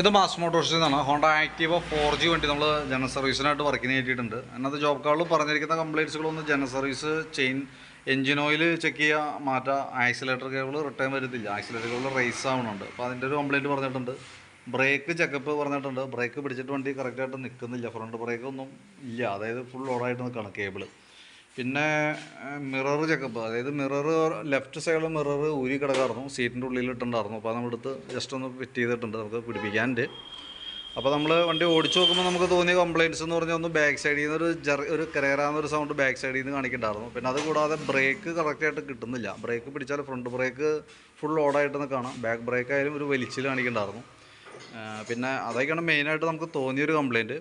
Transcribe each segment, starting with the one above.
ഇത് മാസ് മോട്ടോഴ്സിൽ നിന്നാണ് Honda Activa four G വണ്ടി നമ്മൾ ജനറൽ സർവീസിനായിട്ട് വർക്കിന് കയറ്റിയിട്ടുണ്ട് അതിനകത്ത് ജോബ് കാർഡിൽ പറഞ്ഞിരിക്കുന്ന കംപ്ലൈൻസുകളൊന്നും general service chain engine oil check ചെയ്യുക മാറ്റുക ആക്സിലേറ്റർ കേബിൾ റിട്ടേൺ വരുന്നില്ല ആക്സിലേറ്റർ കേബിൾ റേസ് ആവുന്നുണ്ട് അപ്പോൾ അതിന്റെ ഒരു കംപ്ലൈന്റ് പറഞ്ഞിട്ടുണ്ട്. ബ്രേക്ക് ചെക്കപ്പ് പറഞ്ഞിട്ടുണ്ട്. ബ്രേക്ക് പിടിച്ചിട്ട് വണ്ടി കറക്റ്റായിട്ട് നിൽക്കുന്നില്ല ഫ്രണ്ട് ബ്രേക്ക് ഒന്നും ഇല്ല. അതായത് ഫുൾ ഓടായിട്ട് നിൽക്കുകയാണ് കേബിൾ പിന്നെ മിറർ ചെക്കപ്പ് അതായത് മിറർ ലെഫ്റ്റ് സൈഡിൽ മിറർ ഊരി കിടക്കാറുന്നു സീറ്റിന്റെ ഉള്ളിൽ ഇട്ടുണ്ടായിരുന്നു അപ്പോൾ നമ്മളെടുത്ത് ജസ്റ്റ് ഒന്ന് ഫിറ്റ് ചെയ്തിട്ടുണ്ട്. നമുക്ക് പിടിപ്പിക്കാനുണ്ട്. അപ്പോൾ നമ്മൾ വണ്ടി ഓടിച്ചു നോക്കുമ്പോൾ നമുക്ക് തോന്നിയ കംപ്ലയിന്റ്സ് എന്ന് പറഞ്ഞാൽ ഒന്ന് ബാക്ക് സൈഡിൽ നിന്ന് ഒരു ജെർ ഒരു കരകരാന്നൊരു സൗണ്ട് ബാക്ക് സൈഡിൽ നിന്ന് കാണിക്കണ്ടായിരുന്നു പിന്നെ അതുകൂടാതെ ബ്രേക്ക് കറക്റ്റായിട്ട് കിട്ടുന്നില്ല. ബ്രേക്ക് പിടിച്ചാൽ ഫ്രണ്ട് ബ്രേക്ക് ഫുൾ ഓടായിട്ട് കാണാം. ബാക്ക് ബ്രേക്ക് ആയാലും ഒരു വലിച്ചിൽ കാണിക്കണ്ടായിരുന്നു പിന്നെ അതൊക്കെയാണ് മെയിനായിട്ട് നമുക്ക് തോന്നിയൊരു കംപ്ലയിന്റ്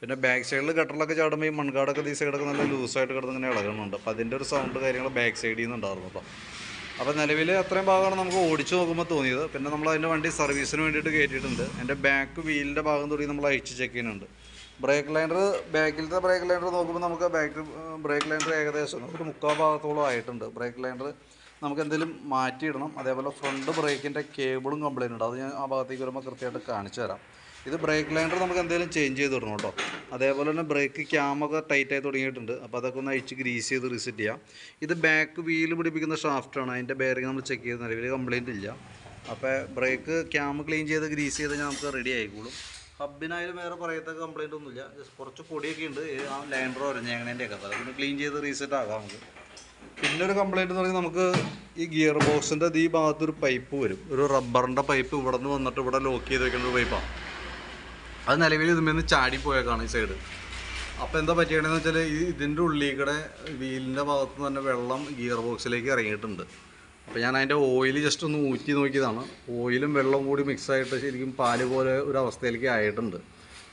പിന്നെ ബാക്ക് സൈഡിൽ ഗട്ടറിലൊക്കെ ചാടുമ്പോൾ ഈ മൺകാടൊക്കെ ഈ സൈഡൊക്കെ നല്ല ലൂസായിട്ട് കിടന്ന് ഇങ്ങനെ ഇളകുന്നുണ്ട്. അപ്പോൾ അതിന്റെ ഒരു സൗണ്ട് കാര്യങ്ങൾ ബാക്ക് സൈഡിൽ നിന്ന് ഉണ്ടായിരുന്നു കേട്ടോ അപ്പോൾ നിലവിൽ അത്രയും ഭാഗമാണ് നമുക്ക് ഓടിച്ചു നോക്കുമ്പോൾ തോന്നിയത്. പിന്നെ നമ്മൾ അതിന്റെ വണ്ടി സർവീസിന് വേണ്ടിയിട്ട് കയറ്റിയിട്ടുണ്ട് എന്റെ ബാക്ക് വീലിന്റെ ഭാഗം തുടങ്ങി നമ്മൾ അഴിച്ച് ചെക്ക് ചെയ്യുന്നുണ്ട്. ബ്രേക്ക് ലൈനർ ബാക്കിലത്തെ ബ്രേക്ക് ലൈനർ നോക്കുമ്പോൾ നമുക്ക് ബാക്ക് ബ്രേക്ക് ലൈനർ ഏകദേശം ഒരു മുക്കാൽ ഭാഗത്തോളം ആയിട്ടുണ്ട്. ബ്രേക്ക് ലൈനർ നമുക്ക് എന്തെങ്കിലും മാറ്റിയിടണം. അതേപോലെ ഫ്രണ്ട് ബ്രേക്കിന്റെ കേബിളും കംപ്ലൈന്റ് ഉണ്ട്. അത് ഞാൻ ആ ഭാഗത്തേക്ക് വരുമ്പോൾ കൃത്യമായിട്ട് കാണിച്ചു തരാം. ഇത് ബ്രേക്ക് ലൈനർ നമുക്ക് എന്തെങ്കിലും ചേഞ്ച് ചെയ്ത് ഇടണം കേട്ടോ. അതേപോലെ തന്നെ ബ്രേക്ക് ക്യാമൊക്കെ ടൈറ്റ് ആയി തുടങ്ങിയിട്ടുണ്ട്. അപ്പോൾ അതൊക്കെ ഒന്ന് അഴിച്ച് ഗ്രീസ് ചെയ്ത് റീസെറ്റ് ചെയ്യാം. ഇത് ബാക്ക് വീൽ പിടിപ്പിക്കുന്ന ഷാഫ്റ്റാണ് അതിന്റെ ബെയറിങ് നമ്മൾ ചെക്ക് ചെയ്ത് നിലവിൽ കംപ്ലയിന്റ് ഇല്ല. അപ്പോൾ ബ്രേക്ക് ക്യാം ക്ലീൻ ചെയ്ത് ഗ്രീസ് ചെയ്ത് കഴിഞ്ഞാൽ നമുക്ക് റെഡി ആയിക്കോളും. ഹബിനായാലും വേറെ പറയത്തക്ക കംപ്ലയിന്റ് ഒന്നുമില്ല. ജസ്റ്റ് കുറച്ച് പൊടിയൊക്കെ ഉണ്ട്. ആ ലൈനറോ ഒരഞ്ഞേങ്ങണേന്റെ ഒക്കെ. അതൊക്കെ ക്ലീൻ ചെയ്ത് റീസെറ്റ് ആകാം നമുക്ക്. പിന്നെ ഒരു കംപ്ലയിന്റ് എന്ന് പറഞ്ഞാൽ നമുക്ക് ഈ ഗിയർ ബോക്സിന്റെ ഈ ഭാഗത്തൊരു പൈപ്പ് വരും. ഒരു റബ്ബറിന്റെ പൈപ്പ് ഇവിടെ നിന്ന് വന്നിട്ട് ഇവിടെ ലോക്ക് ചെയ്ത് വെക്കുന്ന ഒരു പൈപ്പാണ് അത് നിലവിൽ ഇതുമെന്ന് ചാടി പോയേക്കാണ് ഈ സൈഡ് അപ്പോൾ എന്താ പറ്റിയതെന്ന് വെച്ചാൽ ഈ ഇതിന്റെ ഉള്ളിൽ കൂടെ വീലിന്റെ ഭാഗത്ത് തന്നെ വെള്ളം ഗിയർ ബോക്സിലേക്ക് ഇറങ്ങിയിട്ടുണ്ട്. അപ്പോൾ ഞാൻ അതിന്റെ ഓയിൽ ജസ്റ്റ് ഒന്ന് ഊറ്റി നോക്കിയതാണ്. ഓയിലും വെള്ളവും കൂടി മിക്സ് ആയിട്ട് ശരിക്കും പാൽ പോലെ ഒരു അവസ്ഥയിലേക്ക് ആയിട്ടുണ്ട്.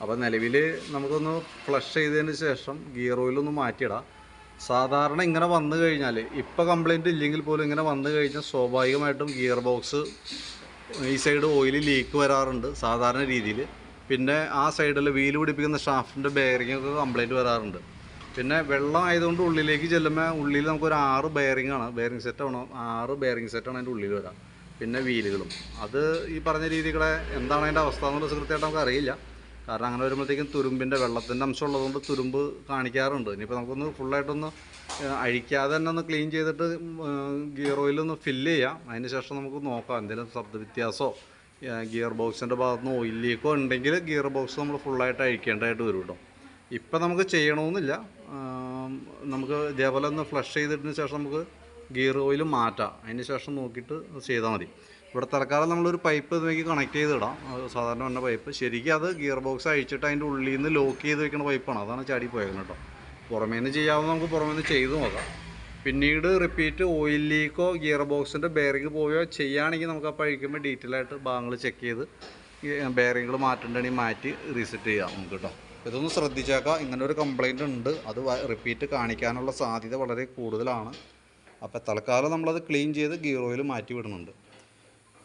അപ്പോൾ നിലവിൽ നമുക്കൊന്ന് ഫ്ലഷ് ചെയ്തതിന് ശേഷം ഗിയർ ഓയിലൊന്ന് മാറ്റിയിടാം. സാധാരണ ഇങ്ങനെ വന്നു കഴിഞ്ഞാൽ ഇപ്പോൾ കംപ്ലൈന്റ് ഇല്ലെങ്കിൽ പോലും ഇങ്ങനെ വന്നു കഴിഞ്ഞാൽ സ്വാഭാവികമായിട്ടും ഗിയർ ബോക്സ് ഈ സൈഡ് ഓയിൽ ലീക്ക് വരാറുണ്ട് സാധാരണ രീതിയിൽ പിന്നെ ആ സൈഡിൽ വീൽ പിടിപ്പിക്കുന്ന ഷാഫ്റ്റിന്റെ ബെയറിംഗ് ഒക്കെ കംപ്ലൈന്റ് വരാറുണ്ട്. പിന്നെ വെള്ളം ആയതുകൊണ്ട് ഉള്ളിലേക്ക് ചെല്ലുമ്പോൾ ഉള്ളിൽ നമുക്കൊരു ആറ് ബെയറിംഗ് ആണ്. ബെയറിംഗ് സെറ്റ് ആണോ ആറ് ബെയറിംഗ് സെറ്റാണ് അതിന്റെ ഉള്ളിൽ വരാം. പിന്നെ വീലുകളും. അത് ഈ പറഞ്ഞ രീതികളെ എന്താണ് അതിന്റെ അവസ്ഥ എന്നുള്ളത് കൃത്യമായിട്ട് നമുക്ക് അറിയില്ല. കാരണം അങ്ങനെ വരുമ്പോഴത്തേക്കും തുരുമ്പിന്റെ വെള്ളത്തിന്റെ അംശം ഉള്ളതുകൊണ്ട് തുരുമ്പ് കാണിക്കാറുണ്ട്. ഇനിയിപ്പോൾ നമുക്കൊന്ന് ഫുള്ളായിട്ടൊന്ന് അഴിക്കാതെ തന്നെ ഒന്ന് ക്ലീൻ ചെയ്തിട്ട് ഗിയർ ഓയിലൊന്ന് ഫില്ല് ചെയ്യാം. അതിന് ശേഷം നമുക്ക് നോക്കാം. എന്തെങ്കിലും ശബ്ദ വ്യത്യാസമോ ഗിയർ ബോക്സിന്റെ ഭാഗത്ത് നിന്ന് ഓയിൽ ലീക്കോ ഉണ്ടെങ്കിൽ ഗിയർ ബോക്സ് നമ്മൾ ഫുള്ളായിട്ട് അഴിക്കേണ്ടതായിട്ട് വരും കേട്ടോ. ഇപ്പം നമുക്ക് ചെയ്യണമെന്നില്ല. നമുക്ക് ഇതേപോലെ ഒന്ന് ഫ്ലഷ് ചെയ്തിട്ടതിന് ശേഷം നമുക്ക് ഗിയർ ഓയിൽ മാറ്റാം. അതിന് ശേഷം നോക്കിയിട്ട് ചെയ്താൽ മതി. ഇവിടെ തൽക്കാലം നമ്മളൊരു പൈപ്പ് ഇതിലേക്ക് കണക്ട് ചെയ്തിടാം. സാധാരണ വന്ന പൈപ്പ്. ശരിക്കും അത് ഗിയർ ബോക്സ് അഴിച്ചിട്ട് അതിന്റെ ഉള്ളിൽ നിന്ന് ലോക്ക് ചെയ്ത് വെക്കുന്ന പൈപ്പാണ്. അതാണ് ചാടി പോയത് കേട്ടോ. പുറമേ നിന്ന് ചെയ്യാവുന്ന നമുക്ക് പുറമേ നിന്ന് ചെയ്ത് നോക്കാം. പിന്നീട് റിപ്പീറ്റ് ഓയിൽ ലീക്കോ ഗിയർ ബോക്സിന്റെ ബെയറിംഗ് പോയോ ചെയ്യുകയാണെങ്കിൽ നമുക്ക് അപ്പോൾ അഴിക്കുമ്പോൾ ഡീറ്റെയിൽ ആയിട്ട് ഭാഗങ്ങൾ ചെക്ക് ചെയ്ത് ബെയറിങ്ങൾ മാറ്റേണ്ടതാണെങ്കിൽ മാറ്റി റീസെറ്റ് ചെയ്യാം നമുക്ക് കേട്ടോ ഇതൊന്ന് ശ്രദ്ധിച്ചേക്കാം. ഇങ്ങനെ ഒരു കംപ്ലൈന്റ് ഉണ്ട്. അത് റിപ്പീറ്റ് കാണിക്കാനുള്ള സാധ്യത വളരെ കൂടുതലാണ്. അപ്പോൾ തൽക്കാലം നമ്മളത് ക്ലീൻ ചെയ്ത് ഗിയർ ഓയിൽ മാറ്റി വിടുന്നുണ്ട്.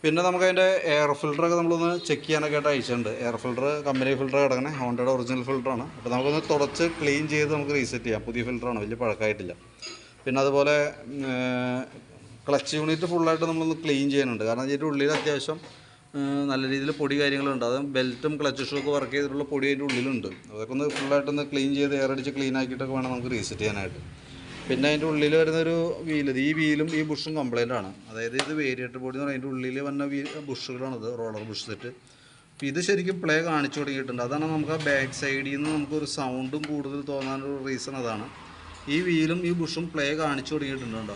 പിന്നെ നമുക്ക് അതിന്റെ എയർ ഫിൽറ്ററൊക്കെ നമ്മളൊന്ന് ചെക്ക് ചെയ്യാനൊക്കെ ആയിട്ട് അയച്ചിട്ടുണ്ട്. എയർ ഫിൽറ്റർ കമ്പനി ഫിൽറ്റർ കിടക്കണേ. ഹോണ്ടയുടെ ഒറിജിനൽ ഫിൽറ്ററാണ് അപ്പോൾ നമുക്കൊന്ന് തുടച്ച് ക്ലീൻ ചെയ്ത് നമുക്ക് റീസെറ്റ് ചെയ്യാം. പുതിയ ഫിൽറ്ററാണ് വലിയ പഴക്കമായിട്ടില്ല. പിന്നെ അതുപോലെ ക്ലച്ച് യൂണിറ്റ് ഫുള്ളായിട്ട് നമ്മളൊന്ന് ക്ലീൻ ചെയ്യാനുണ്ട്. കാരണം ഇതിന്റെ ഉള്ളിൽ അത്യാവശ്യം നല്ല രീതിയിൽ പൊടി കാര്യങ്ങളുണ്ട്. അത് ബെൽറ്റും ക്ലച്ച് ഷൂ ഒക്കെ വർക്ക് ചെയ്തിട്ടുള്ള പൊടി അതിന്റെ ഉള്ളിലുണ്ട്. അതൊക്കെ ഒന്ന് ഫുള്ളായിട്ടൊന്ന് ക്ലീൻ ചെയ്ത് എയർ അടിച്ച് ക്ലീൻ ആക്കിയിട്ടൊക്കെ വേണം നമുക്ക് റീസെറ്റ് ചെയ്യാനായിട്ട്. പിന്നെ അതിന്റെ ഉള്ളിൽ വരുന്ന വരുന്നൊരു വീൽ ഈ വീലും ഈ ബുഷും കംപ്ലൈന്റ് ആണ്. അതായത് ഇത് വേരിയേറ്റർ ബോഡി എന്ന് പറയുന്നത് അതിന്റെ ഉള്ളിൽ വന്ന വീ ബുഷുകളാണിത് റോളർ ബുഷ് സെറ്റ്. അപ്പോൾ ഇത് ശരിക്കും പ്ലേ കാണിച്ചു തുടങ്ങിയിട്ടുണ്ട്. അതാണ് നമുക്ക് ആ ബാക്ക് സൈഡിൽ നിന്ന് നമുക്കൊരു സൗണ്ടും കൂടുതൽ തോന്നാനൊരു റീസൺ അതാണ്. ഈ വീലും ഈ ബുഷും പ്ലേ കാണിച്ചു തുടങ്ങിയിട്ടുണ്ടോ?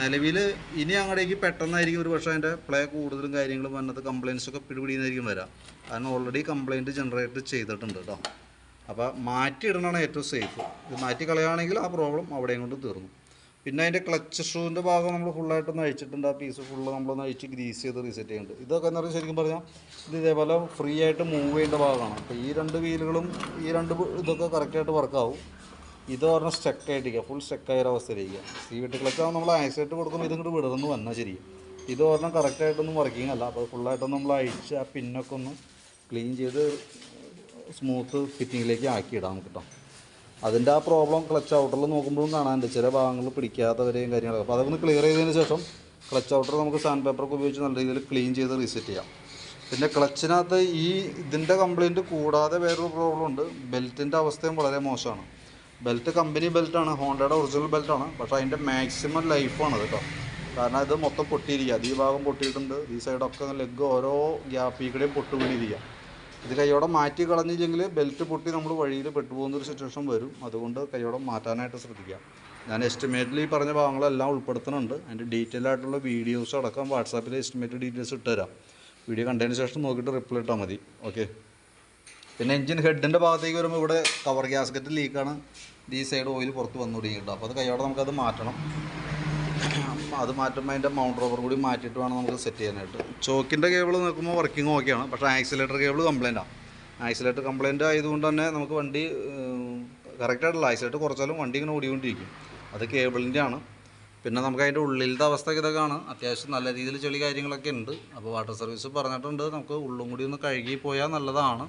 നിലവിൽ ഇനി അങ്ങടേക്ക് പെട്ടെന്നായിരിക്കും ഒരു പക്ഷേ അതിന്റെ പ്ലേ കൂടുതലും കാര്യങ്ങളും വന്നത് കംപ്ലയിൻസൊക്കെ പിടിപിടിയെന്നായിരിക്കും വരാം. കാരണം ഓൾറെഡി കംപ്ലയിന്റ് ജനറേറ്റ് ചെയ്തിട്ടുണ്ട് കേട്ടോ അപ്പോൾ മാറ്റിയിടണമാണ് ഏറ്റവും സേഫ് ഇത് മാറ്റി കളയുകയാണെങ്കിൽ ആ പ്രോബ്ലം അവിടെയും കൊണ്ട് തീർന്നു. പിന്നെ അതിന്റെ ക്ലച്ച് ഷൂവിന്റെ ഭാഗം നമ്മൾ ഫുള്ളായിട്ടൊന്ന് അഴിച്ചിട്ടുണ്ട്. ആ പീസ് ഫുള്ള് നമ്മളൊന്ന് അഴിച്ച് ഗ്രീസ് ചെയ്ത് റീസെറ്റ് ചെയ്യുന്നുണ്ട്. ഇതൊക്കെ എന്ന് പറഞ്ഞാൽ ശരിക്കും പറഞ്ഞാൽ ഇത് ഇതേപോലെ ഫ്രീ ആയിട്ട് മൂവ് ചെയ്യേണ്ട ഭാഗമാണ്. അപ്പോൾ ഈ രണ്ട് വീലുകളും ഈ രണ്ട് ഇതൊക്കെ കറക്റ്റായിട്ട് വർക്കാവും ഇത് സ്റ്റക്ക് ആയിട്ടിരിക്കുക ഫുൾ സ്റ്റക്കായ ഒരു അവസ്ഥയിലിരിക്കുക സി വീട്ടുകളൊക്കെ ക്ലച്ച് ആകുമ്പോൾ നമ്മൾ ആയിസായിട്ട് കൊടുക്കുമ്പോൾ ഇതിങ്ങോട്ട് വിടർന്ന് വന്നാൽ ശരി. ഇത് പറഞ്ഞാൽ കറക്റ്റായിട്ടൊന്നും വർക്കിംഗ് അല്ല. അപ്പോൾ ഫുള്ളായിട്ടൊന്ന് നമ്മൾ അഴിച്ച് ആ പിന്നൊക്കെ ഒന്ന് ക്ലീൻ ചെയ്ത് സ്മൂത്ത് ഫിറ്റിങ്ങിലേക്ക് ആക്കിയിടാം കേട്ടോ അതിന്റെ ആ പ്രോബ്ലം ക്ലച്ച് ഔട്ടറിൽ നോക്കുമ്പോഴും കാണാനുണ്ട്. ചില ഭാഗങ്ങൾ പിടിക്കാത്തവരെയും കാര്യങ്ങളൊക്കെ. അപ്പോൾ അതൊന്ന് ക്ലിയർ ചെയ്തതിന് ശേഷം ക്ലച്ച് ഔട്ടർ നമുക്ക് സാൻഡ് പേപ്പറൊക്കെ ഉപയോഗിച്ച് നല്ല രീതിയിൽ ക്ലീൻ ചെയ്ത് റീസെറ്റ് ചെയ്യാം. പിന്നെ ക്ലച്ചിനകത്ത് ഈ ഇതിന്റെ കംപ്ലയിന്റ് കൂടാതെ വേറൊരു പ്രോബ്ലം ഉണ്ട്. ബെൽറ്റിന്റെ അവസ്ഥയും വളരെ മോശമാണ്. ബെൽറ്റ് കമ്പനി ബെൽറ്റാണ് ഹോണ്ടയുടെ ഒറിജിനൽ ബെൽറ്റാണ് പക്ഷേ അതിന്റെ മാക്സിമം ലൈഫാണ് കേട്ടോ. കാരണം ഇത് മൊത്തം പൊട്ടിയിരിക്കുക ഈ ഭാഗം പൊട്ടിയിട്ടുണ്ട്. ഈ സൈഡൊക്കെ ലെഗ് ഓരോ ഗ്യാപ്പിൽ കൂടെയും വീണിരിക്കുക ഇത് കൈയോടെ മാറ്റി കളഞ്ഞില്ലെങ്കിൽ ബെൽറ്റ് പൊട്ടി നമ്മൾ വഴിയിൽ പെട്ടുപോകുന്നൊരു സിറ്റുവേഷൻ വരും. അതുകൊണ്ട് കൈയോടെ മാറ്റാനായിട്ട് ശ്രദ്ധിക്കുക ഞാൻ എസ്റ്റിമേറ്റിൽ ഈ പറഞ്ഞ ഭാഗങ്ങളെല്ലാം ഉൾപ്പെടുത്തുന്നുണ്ട്. അതിന്റെ ഡീറ്റെയിൽ ആയിട്ടുള്ള വീഡിയോസ് അടക്കം വാട്സാപ്പിൽ എസ്റ്റിമേറ്റ് ഡീറ്റെയിൽസ് ഇട്ടുതരാം വീഡിയോ കണ്ടതിന് ശേഷം നോക്കിയിട്ട് റിപ്ലൈ ഇട്ടാൽ മതി. ഓക്കെ പിന്നെ എൻജിൻ ഹെഡിന്റെ ഭാഗത്തേക്ക് വരുമ്പോൾ ഇവിടെ കവർ ഗ്യാസ്കറ്റ് ലീക്കാണ് ഈ സൈഡ് ഓയിൽ പുറത്ത് വന്നു തുടങ്ങിയിട്ടുണ്ട്. അപ്പോൾ അത് കൈയോടെ നമുക്കത് മാറ്റണം. അത് മാറ്റുമ്പോൾ അതിന്റെ മൗണ്ട് റബ്ബർ കൂടി മാറ്റിയിട്ട് വേണം നമുക്ക് സെറ്റ് ചെയ്യാനായിട്ട്. ചോക്കിന്റെ കേബിൾ നോക്കുമ്പോൾ വർക്കിംഗ് ഓക്കെയാണ് പക്ഷേ ആക്സിലേറ്റർ കേബിൾ കംപ്ലൈന്റാണ് ആക്സിലേറ്റർ കംപ്ലൈന്റ് ആയതുകൊണ്ട് തന്നെ നമുക്ക് വണ്ടി കറക്റ്റായിട്ടുള്ള ആക്സിലേറ്റർ കുറച്ചാലും വണ്ടി ഇങ്ങനെ ഓടിക്കൊണ്ടിരിക്കും. അത് കേബിളിന്റെ ആണ്. പിന്നെ നമുക്ക് അതിന്റെ ഉള്ളിലത്തെ അവസ്ഥ ഇതൊക്കെയാണ്. അത്യാവശ്യം നല്ല രീതിയിൽ ചെളി കാര്യങ്ങളൊക്കെ ഉണ്ട്. അപ്പോൾ വാട്ടർ സർവീസ് പറഞ്ഞിട്ടുണ്ട്. നമുക്ക് ഉള്ളും കൂടി ഒന്ന് കഴുകി പോയാൽ നല്ലതാണ്.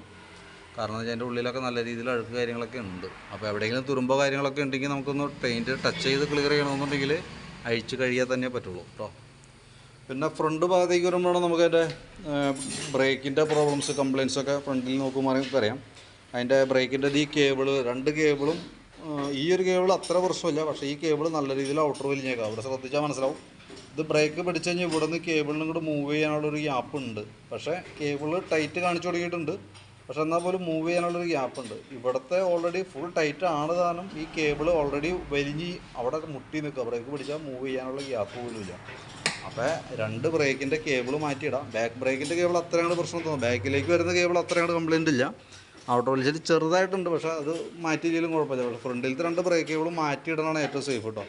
കാരണം അതിന്റെ ഉള്ളിലൊക്കെ നല്ല രീതിയിൽ അഴുക്ക് കാര്യങ്ങളൊക്കെ ഉണ്ട്. അപ്പോൾ എവിടെയെങ്കിലും തുരുമ്പോ കാര്യങ്ങളൊക്കെ ഉണ്ടെങ്കിൽ നമുക്കൊന്ന് പെയിന്റ് ടച്ച് ചെയ്ത് ക്ലിയർ ചെയ്യണമെന്നുണ്ടെങ്കിൽ അഴിച്ച് കഴിയാൻ തന്നെ പറ്റുള്ളൂ കേട്ടോ പിന്നെ ഫ്രണ്ട് ഭാഗത്തേക്ക് വരുമ്പോഴാണ് നമുക്ക് അതിന്റെ ബ്രേക്കിന്റെ പ്രോബ്ലംസ് കംപ്ലയിൻസ് ഒക്കെ ഫ്രണ്ടിൽ നോക്കുമ്പോൾ അറിയാം അതിന്റെ ബ്രേക്കിന്റെ ഈ കേബിൾ രണ്ട് കേബിളും ഈ ഒരു കേബിൾ അത്ര പ്രശ്നമില്ല പക്ഷേ ഈ കേബിൾ നല്ല രീതിയിൽ ഔട്ടർ വലിഞ്ഞേക്കാം അവിടെ ശ്രദ്ധിച്ചാൽ മനസ്സിലാവും. ഇത് ബ്രേക്ക് പിടിച്ചു കഴിഞ്ഞാൽ ഇവിടെ നിന്ന് കേബിളിനും കൂടെ മൂവ് ചെയ്യാനുള്ളൊരു ഗ്യാപ്പ് ഉണ്ട്. പക്ഷേ കേബിൾ ടൈറ്റ് കാണിച്ചു തുടങ്ങിയിട്ടുണ്ട്. പക്ഷെ എന്നാൽ പോലും മൂവ് ചെയ്യാനുള്ളൊരു ഗ്യാപ്പ് ഉണ്ട്. ഇവിടുത്തെ ഓൾറെഡി ഫുൾ ടൈറ്റ് ആണ് താനും. ഈ കേബിൾ ഓൾറെഡി വലിഞ്ഞ് അവിടെ മുട്ടി നിൽക്കുക. ബ്രേക്ക് പിടിച്ചാൽ മൂവ് ചെയ്യാനുള്ള ഗ്യാപ്പ് പോലും ഇല്ല. അപ്പോൾ രണ്ട് ബ്രേക്കിന്റെ കേബിൾ മാറ്റിയിടാം. ബാക്ക് ബ്രേക്കിന്റെ കേബിൾ അത്രയാണ് പ്രശ്നം തോന്നുന്നത്. ബാക്കിലേക്ക് വരുന്ന കേബിൾ അത്രയാണ് കംപ്ലൈന്റ് ഇല്ല. ഔട്ടർ വലിച്ചിട്ട് ചെറുതായിട്ടുണ്ട്. പക്ഷേ അത് മാറ്റിയില്ലെങ്കിലും കുഴപ്പമില്ല. പക്ഷേ ഫ്രണ്ടിലത്തെ രണ്ട് ബ്രേക്ക് കേബിൾ മാറ്റിയിടണമാണ് ഏറ്റവും സേഫ് കേട്ടോ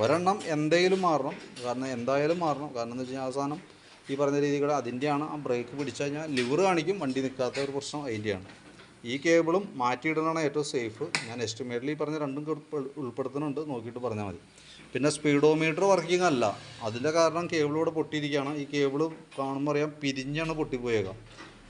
ഒരെണ്ണം എന്തെങ്കിലും മാറണം. കാരണം എന്തായാലും മാറണം. കാരണം എന്താ വെച്ച് കഴിഞ്ഞാൽ അവസാനം ഈ പറഞ്ഞ രീതികൾ അതിന്റെയാണ് ആ ബ്രേക്ക് പിടിച്ചു കഴിഞ്ഞാൽ ലിവർ കാണിക്കും വണ്ടി നിൽക്കാത്ത ഒരു പ്രശ്നം അതിന്റെയാണ് ഈ കേബിളും മാറ്റിയിടുന്നതാണ് ഏറ്റവും സേഫ്. ഞാൻ എസ്റ്റിമേറ്റിൽ ഈ പറഞ്ഞ രണ്ടും ഉൾപ്പെ- ഉൾപ്പെടുത്തുന്നുണ്ട്. നോക്കിയിട്ട് പറഞ്ഞാൽ മതി. പിന്നെ സ്പീഡോമീറ്റർ വർക്കിംഗ് അല്ല. അതിന്റെ കാരണം കേബിൾ പൊട്ടിയിരിക്കുകയാണ്. ഈ കേബിൾ കാണുമ്പോൾ അറിയാം പിരിഞ്ഞാണ് പൊട്ടിപ്പോയേക്കാം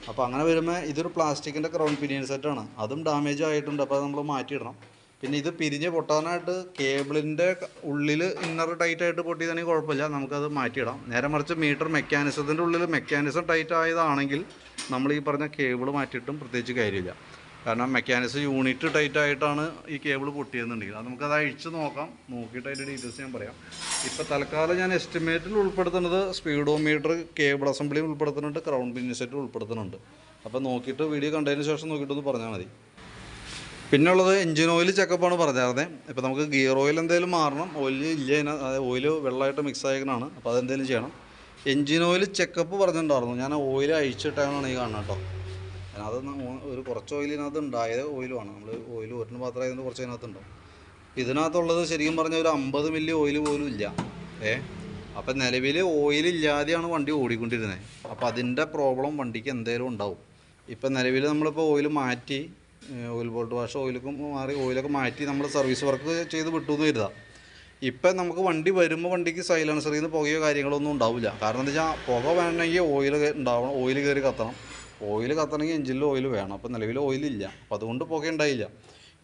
അപ്പോൾ അങ്ങനെ വരുമ്പോൾ ഇതൊരു പ്ലാസ്റ്റിക്കിന്റെ ക്രൗൺ പിനിയൻ സെറ്റാണ്. അതും ഡാമേജ് ആയിട്ടുണ്ട്. അപ്പോൾ നമ്മൾ മാറ്റിയിടണം. പിന്നെ ഇത് പിരിഞ്ഞ് പൊട്ടാനായിട്ട് കേബിളിന്റെ ഉള്ളിൽ ഇന്നർ ടൈറ്റ് ആയിട്ട് പൊട്ടിയതാണെങ്കിൽ കുഴപ്പമില്ല. നമുക്കത് മാറ്റിയിടാം. നേരെ മറിച്ച് മീറ്റർ മെക്കാനിസത്തിന്റെ ഉള്ളിൽ മെക്കാനിസം ടൈറ്റ് ആയതാണെങ്കിൽ നമ്മൾ ഈ പറഞ്ഞ കേബിൾ മാറ്റിയിട്ടും പ്രത്യേകിച്ച് കാര്യമില്ല. കാരണം മെക്കാനിസം യൂണിറ്റ് ടൈറ്റ് ആയിട്ടാണ് ഈ കേബിൾ പൊട്ടിയെന്നുണ്ടെങ്കിൽ അത് നമുക്കത് അഴിച്ച് നോക്കാം. നോക്കിയിട്ട് അതിന്റെ ഡീറ്റെയിൽസ് ഞാൻ പറയാം. ഇപ്പോൾ തൽക്കാലം ഞാൻ എസ്റ്റിമേറ്റിൽ ഉൾപ്പെടുത്തുന്നത് സ്പീഡോമീറ്റർ കേബിൾ അസംബ്ലിയും ഉൾപ്പെടുത്തുന്നുണ്ട് ക്രൗൺ പിൻ സെറ്റ് ഉൾപ്പെടുത്തുന്നുണ്ട്. അപ്പോൾ നോക്കിയിട്ട് വീഡിയോ കണ്ടതിന് ശേഷം നോക്കിയിട്ടൊന്ന് പറഞ്ഞാൽ മതി. പിന്നെ ഉള്ളത് എഞ്ചിൻ ഓയിൽ ചെക്കപ്പാണ് പറഞ്ഞായിരുന്നത് ഇപ്പോൾ നമുക്ക് ഗിയർ ഓയിൽ എന്തെങ്കിലും മാറണം. ഓയിൽ ഇല്ല അതായത് ഓയിൽ വെള്ളമായിട്ട് മിക്സ് ആയിക്കണാണ് അപ്പോൾ അതെന്തെങ്കിലും ചെയ്യണം. എഞ്ചിൻ ഓയിൽ ചെക്കപ്പ് പറഞ്ഞിട്ടുണ്ടായിരുന്നു. ഞാൻ ഓയിൽ അഴിച്ചിട്ടാണ് ഈ കാണുന്നത് കേട്ടോ. അത് ഒരു കുറച്ച് ഓയിൽ ഇതിനകത്ത് ഉണ്ടായത് ഓയിലുമാണ് നമ്മൾ ഓയിൽ ഒരു മാത്രം ആയതുകൊണ്ട് കുറച്ച് അതിനകത്ത് ഉണ്ടാവും ഇതിനകത്തുള്ളത് ശരിക്കും പറഞ്ഞാൽ ഒരു അമ്പത് മില്ലി ഓയിൽ പോലും ഇല്ല. ഏ? അപ്പം നിലവിൽ ഓയിൽ ഇല്ലാതെയാണ് വണ്ടി ഓടിക്കൊണ്ടിരുന്നത്. അപ്പോൾ അതിന്റെ പ്രോബ്ലം വണ്ടിക്ക് എന്തെങ്കിലും ഉണ്ടാവും. ഇപ്പം നിലവിൽ നമ്മളിപ്പോൾ ഓയിൽ മാറ്റി ഓയിൽ ബോൾട്ട് വാഷ് ഓയിലൊക്കെ മാറി ഓയിലൊക്കെ മാറ്റി നമ്മൾ സർവീസ് വർക്ക് ചെയ്ത് വിട്ടു എന്ന് കരുതാം. ഇപ്പം നമുക്ക് വണ്ടി വരുമ്പോൾ വണ്ടിക്ക് സൈലൻസറിൽ നിന്ന് പുകയോ കാര്യങ്ങളോ ഒന്നും ഉണ്ടാവില്ല. കാരണം എന്താ വെച്ചാൽ പുക വേണമെങ്കിൽ ഓയിൽ ഉണ്ടാവണം ഓയിൽ കയറി കത്തണം. ഓയിൽ കത്തണമെങ്കിൽ എഞ്ചിനിൽ ഓയിൽ വേണം. അപ്പോൾ നിലവിൽ ഓയിലില്ല അപ്പോൾ അതുകൊണ്ട് പുക ഉണ്ടായില്ല.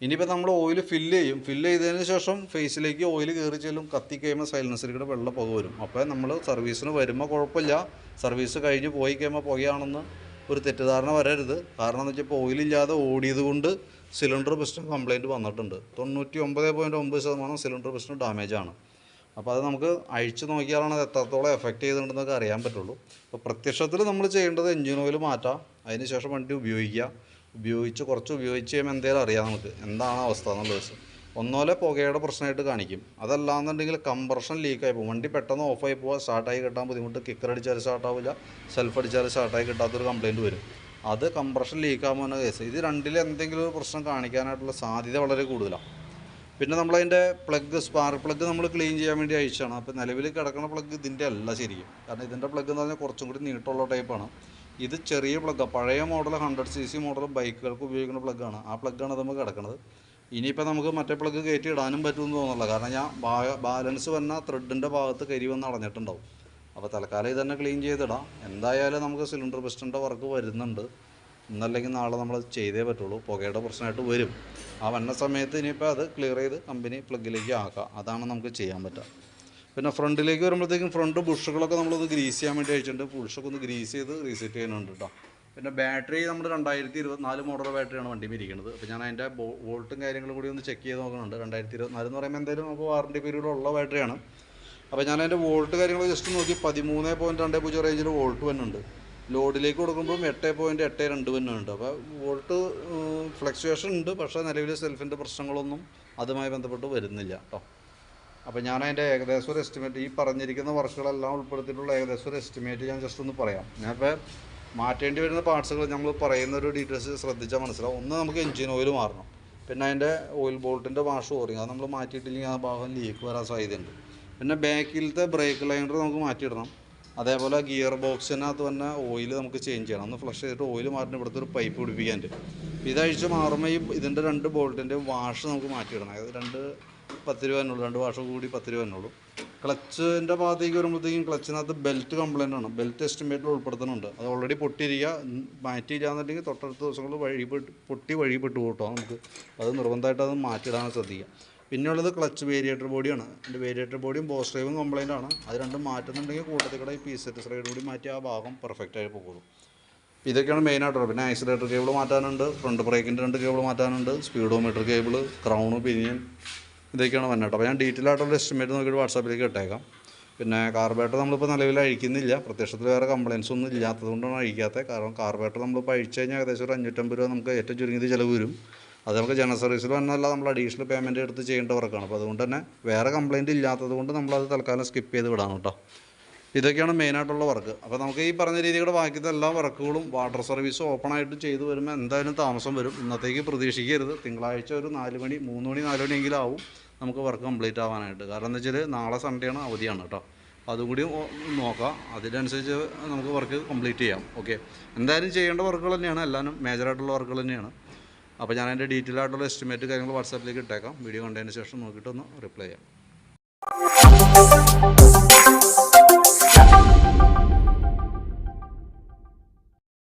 ഇനിയിപ്പോൾ നമ്മൾ ഓയിൽ ഫില്ല് ചെയ്യും. ഫില്ല് ചെയ്തതിന് ശേഷം ഫേസിലേക്ക് ഓയിൽ കയറി ചെല്ലും കത്തി കഴിയുമ്പോൾ സൈലൻസറിൽ കൂടെ വെള്ള പുക വരും. അപ്പോൾ നമ്മൾ സർവീസിന് വരുമ്പോൾ കുഴപ്പമില്ല. സർവീസ് കഴിഞ്ഞ് പോയി കഴിയുമ്പോൾ പുകയാണെന്ന് ഒരു തെറ്റിദ്ധാരണ വരരുത്. കാരണം എന്ന് വെച്ചാൽ ഇപ്പോൾ ഓയിലില്ലാതെ ഓടിയത് കൊണ്ട് സിലിണ്ടർ പിസ്റ്റൺ കംപ്ലയിന്റ് വന്നിട്ടുണ്ട്. തൊണ്ണൂറ്റി ഒമ്പത് പോയിന്റ് ഒമ്പത് ശതമാനം സിലിണ്ടർ പിസ്റ്റൺ ഡാമേജാണ് അപ്പോൾ അത് നമുക്ക് അഴിച്ചു നോക്കിയാലാണ് അത് എത്രത്തോളം എഫക്റ്റ് ചെയ്തിട്ടുണ്ടെന്നൊക്കെ അറിയാൻ പറ്റുള്ളൂ. അപ്പോൾ പ്രത്യക്ഷത്തിൽ നമ്മൾ ചെയ്യേണ്ടത് എഞ്ചിൻ ഓയിൽ മാറ്റാം. അതിന് ശേഷം വണ്ടി ഉപയോഗിക്കുക. ഉപയോഗിച്ച് കുറച്ച് ഉപയോഗിച്ച് കഴിയുമ്പോൾ എന്തെങ്കിലും അറിയാം നമുക്ക്. എന്താണ് അവസ്ഥ എന്നുള്ളത്. ഒന്നോലെ പുകയുടെ പ്രശ്നമായിട്ട് കാണിക്കും. അതല്ലാന്നുണ്ടെങ്കിൽ കംപ്രഷൻ ലീക്കായി പോകും. വണ്ടി പെട്ടെന്ന് ഓഫായി പോവുക സ്റ്റാർട്ടായി കിട്ടാൻ ബുദ്ധിമുട്ട്. കിക്കർ അടിച്ചാൽ സ്റ്റാർട്ടാവില്ല സെൽഫ് അടിച്ചാൽ സ്റ്റാർട്ടായി കിട്ടാത്തൊരു കംപ്ലയിന്റ് വരും. അത് കംപ്രഷൻ ലീക്കാകുന്ന കേസ് ഇത് രണ്ടിൽ എന്തെങ്കിലും ഒരു പ്രശ്നം കാണിക്കാനായിട്ടുള്ള സാധ്യത വളരെ കൂടുതലാണ് പിന്നെ നമ്മളതിന്റെ പ്ലഗ് സ്പാർക്ക് പ്ലഗ് നമ്മൾ ക്ലീൻ ചെയ്യാൻ വേണ്ടി അയച്ചാണ് അപ്പോൾ നിലവിൽ കിടക്കുന്ന പ്ലഗ് ഇതിന്റെ അല്ല ശരിക്കും. കാരണം ഇതിന്റെ പ്ലഗ് എന്ന് പറഞ്ഞാൽ കുറച്ചും കൂടി നീട്ടമുള്ള ടൈപ്പാണ് ഇത് ചെറിയ പ്ലഗ്ഗാണ് പഴയ model hundred C C model ബൈക്കുകൾക്ക് ഉപയോഗിക്കുന്ന പ്ലഗ്ഗാണ് ആ പ്ലഗ്ഗാണ് നമ്മൾ കിടക്കുന്നത് ഇനിയിപ്പോൾ നമുക്ക് മറ്റേ പ്ലഗ് കയറ്റി ഇടാനും പറ്റുമെന്ന് തോന്നുന്നില്ല. കാരണം ഞാൻ ബാലൻസ് വന്ന ത്രെഡിന്റെ ഭാഗത്ത് കരി വന്ന് അടഞ്ഞിട്ടുണ്ടാവും. അപ്പോൾ തൽക്കാലം ഇത് തന്നെ ക്ലീൻ ചെയ്തിടാം. എന്തായാലും നമുക്ക് സിലിണ്ടർ പിസ്റ്റന്റെ വർക്ക് വരുന്നുണ്ട്. ഇന്നല്ലെങ്കിൽ നാളെ നമ്മൾ ചെയ്തേ പറ്റുള്ളൂ. പുകയുടെ പ്രശ്നമായിട്ട് വരും. ആ വന്ന സമയത്ത് ഇനിയിപ്പോൾ അത് ക്ലിയർ ചെയ്ത് കമ്പനി പ്ലഗിലേക്ക് ആക്കാം. അതാണ് നമുക്ക് ചെയ്യാൻ പറ്റുക. പിന്നെ ഫ്രണ്ടിലേക്ക് വരുമ്പോഴത്തേക്കും ഫ്രണ്ട് ബുഷുകളൊക്കെ നമ്മളൊന്ന് ഗ്രീസ് ചെയ്യാൻ വേണ്ടി അയച്ചിട്ടുണ്ട് ബുഷൊക്കെ ഒന്ന് ഗ്രീസ് ചെയ്ത് റീസെറ്റ് ചെയ്യാനുണ്ട് കേട്ടോ പിന്നെ ബാറ്ററി നമ്മൾ രണ്ടായിരത്തി ഇരുപത്തിനാല് മോഡൽ ബാറ്ററിയാണ് വണ്ടി ഇരിക്കുന്നത്. അപ്പോൾ ഞാൻ അതിന്റെ വോൾട്ടും കാര്യങ്ങളും കൂടി ഒന്ന് ചെക്ക് ചെയ്ത് നോക്കുന്നുണ്ട്. രണ്ടായിരത്തി ഇരുപത്തിനാല് എന്ന് പറയുമ്പോൾ എന്തായാലും നമുക്ക് വാറണ്ടി പീരീഡ് ഉള്ള ബാറ്ററിയാണ്. അപ്പോൾ ഞാൻ അതിന്റെ വോൾട്ട് കാര്യങ്ങൾ ജസ്റ്റ് നോക്കി. പതിമൂന്ന് പോയിന്റ് രണ്ട് പൂജ്യം റേഞ്ചിൽ വോൾട്ട് വന്നുണ്ട് ലോഡിലേക്ക് കൊടുക്കുമ്പോൾ എട്ട് പോയിന്റ് എട്ട് രണ്ട് വന്നുണ്ട് അപ്പോൾ വോൾട്ട് ഫ്ലക്ച്വേഷൻ ഉണ്ട്. പക്ഷേ നിലവിൽ സെൽഫിന്റെ പ്രശ്നങ്ങളൊന്നും അതുമായി ബന്ധപ്പെട്ട് വരുന്നില്ല കേട്ടോ അപ്പോൾ ഞാൻ അതിന്റെ ഏകദേശം ഒരു എസ്റ്റിമേറ്റ് ഈ പറഞ്ഞിരിക്കുന്ന വർക്കുകളെല്ലാം ഉൾപ്പെടുത്തിയിട്ടുള്ള ഏകദേശം ഒരു എസ്റ്റിമേറ്റ് ഞാൻ ജസ്റ്റ് ഒന്ന് പറയാം. ഞാനിപ്പോൾ മാറ്റേണ്ടി വരുന്ന പാർട്സുകൾ നമ്മൾ പറയുന്ന ഒരു ഡീറ്റെയിൽസ് ശ്രദ്ധിച്ചാൽ മനസ്സിലാവും. ഒന്ന് നമുക്ക് എഞ്ചിൻ ഓയിൽ മാറണം. പിന്നെ അതിന്റെ ഓയിൽ ബോൾട്ടിന്റെ വാഷ് ഓറിങ് അത് നമ്മൾ മാറ്റിയിട്ടില്ലെങ്കിൽ ആ ഭാഗം ലീക്ക് വരാൻ സാധ്യതയുണ്ട്. പിന്നെ ബാക്കിലത്തെ ബ്രേക്ക് ലൈനർ നമുക്ക് മാറ്റിയിടണം. അതേപോലെ ഗിയർ ബോക്സിനകത്ത് തന്നെ ഓയിൽ നമുക്ക് ചേഞ്ച് ചെയ്യണം. ഒന്ന് ഫ്ലഷ് ചെയ്തിട്ട് ഓയിൽ മാറ്റുന്ന ഇവിടുത്തെ ഒരു പൈപ്പ് പിടിപ്പിക്കാനുണ്ട് ഇതഴിച്ച് മാറുമ്പോൾ ഈ ഇതിന്റെ രണ്ട് ബോൾട്ടിന്റെ വാഷ് നമുക്ക് മാറ്റിയിടണം. അതായത് രണ്ട് പത്ത് രൂപ എന്നുള്ളൂ രണ്ട് വാഷ് കൂടി പത്ത് രൂപ എന്നുള്ളൂ ക്ലച്ചിന്റെ ഭാഗത്തേക്ക് വരുമ്പോഴത്തേക്കും ക്ലച്ചിനകത്ത് ബെൽറ്റ് കംപ്ലൈന്റ് ആണ്. ബെൽറ്റ് എസ്റ്റിമേറ്റിൽ ഉൾപ്പെടുത്തുന്നുണ്ട്. അത് ഓൾറെഡി പൊട്ടിയിരിക്കുക മാറ്റിയില്ല എന്നുണ്ടെങ്കിൽ തൊട്ടടുത്ത ദിവസങ്ങളിൽ വഴിപെട്ട് പൊട്ടി വഴിപെട്ട് പോട്ടോ നമുക്ക്. അത് നിർബന്ധമായിട്ട് അത് മാറ്റിയിടാൻ ശ്രദ്ധിക്കുക പിന്നെയുള്ളത് ക്ലച്ച് വേരിയേറ്റർ ബോഡിയാണ് എന്റെ വേരിയേറ്റർ ബോഡിയും ബോസ് ഡ്രൈവും കംപ്ലൈന്റ് ആണ്. അത് രണ്ടും മാറ്റുന്നുണ്ടെങ്കിൽ കൂട്ടത്തിൽ കൂടെ ഈ പി സെറ്റ് സ്ലൈഡ് കൂടി മാറ്റി ആ ഭാഗം പെർഫെക്റ്റ് ആയി പോകുള്ളൂ. അപ്പോൾ ഇതൊക്കെയാണ് മെയിൻ ആയിട്ടുള്ളത്. പിന്നെ ആക്സിലേറ്റർ കേബിൾ മാറ്റാനുണ്ട്. ഫ്രണ്ട് ബ്രേക്കിന്റെ രണ്ട് കേബിൾ മാറ്റാനുണ്ട്. സ്പീഡോമീറ്റർ കേബിൾ ക്രൗണ് പിനിയൻ ഇതൊക്കെയാണ് വന്നിട്ട് അപ്പോൾ ഞാൻ ഡീറ്റെയിൽ ആയിട്ടുള്ള എസ്റ്റിമേറ്റ് നോക്കിയിട്ട് വാട്സാപ്പിലേക്ക് ഇട്ടേക്കാം. പിന്നെ കാർബേറ്റർ നമ്മളിപ്പോൾ നിലവിൽ അഴിക്കുന്നില്ല. പ്രത്യക്ഷത്തിൽ വേറെ കംപ്ലയിൻസ് ഒന്നും ഇല്ലാത്തത് കൊണ്ടാണ് അഴിക്കാത്തത് കാരണം കാർബേറ്റർ നമ്മളിപ്പോൾ അഴിച്ചു കഴിഞ്ഞാൽ ഏകദേശം ഒരു അഞ്ഞൂറ്റമ്പത് രൂപ നമുക്ക് ഏറ്റവും ചുരുങ്ങിയത് ചിലവ് വരും. അത് നമുക്ക് ജനറൽ സർവീസിൽ വന്നല്ല നമ്മൾ അഡീഷണൽ പേയ്മെന്റ് എടുത്ത് ചെയ്യേണ്ട വർക്കാണ് അപ്പോൾ അതുകൊണ്ട് തന്നെ വേറെ കംപ്ലയിന്റ് ഇല്ലാത്തത് കൊണ്ട് നമ്മളത് തൽക്കാലം സ്കിപ്പ് ചെയ്ത് വിടാം കേട്ടോ. ഇതൊക്കെയാണ് മെയിനായിട്ടുള്ള വർക്ക് അപ്പോൾ നമുക്ക് ഈ പറഞ്ഞ രീതിയുടെ ബാക്കിയത്തെ എല്ലാ വർക്കുകളും വാട്ടർ സർവീസ് ഓപ്പൺ ആയിട്ട് ചെയ്തു വരുമ്പോൾ എന്തായാലും താമസം വരും. ഇന്നത്തേക്ക് പ്രതീക്ഷിക്കരുത്. തിങ്കളാഴ്ച ഒരു നാല് മണി മൂന്ന് മണി നാല് മണിയെങ്കിലും ആവും നമുക്ക് വർക്ക് കംപ്ലീറ്റ് ആവാനായിട്ട്. കാരണം എന്താ വെച്ചാൽ നാളെ സൺഡേ ആണ് അവധിയാണ് കേട്ടോ അതും കൂടി നോക്കാം. അതിനനുസരിച്ച് നമുക്ക് വർക്ക് കംപ്ലീറ്റ് ചെയ്യാം. ഓക്കെ എന്തായാലും ചെയ്യേണ്ട വർക്കുകൾ തന്നെയാണ്. എല്ലാവരും മേജറായിട്ടുള്ള വർക്കുകൾ തന്നെയാണ്. അപ്പോൾ ഞാൻ അതിന്റെ ഡീറ്റെയിൽ ആയിട്ടുള്ള എസ്റ്റിമേറ്റ് കാര്യങ്ങൾ വാട്സാപ്പിലേക്ക് ഇട്ടേക്കാം. വീഡിയോ കണ്ടതിന് ശേഷം നോക്കിയിട്ടൊന്ന് റിപ്ലൈ ചെയ്യാം.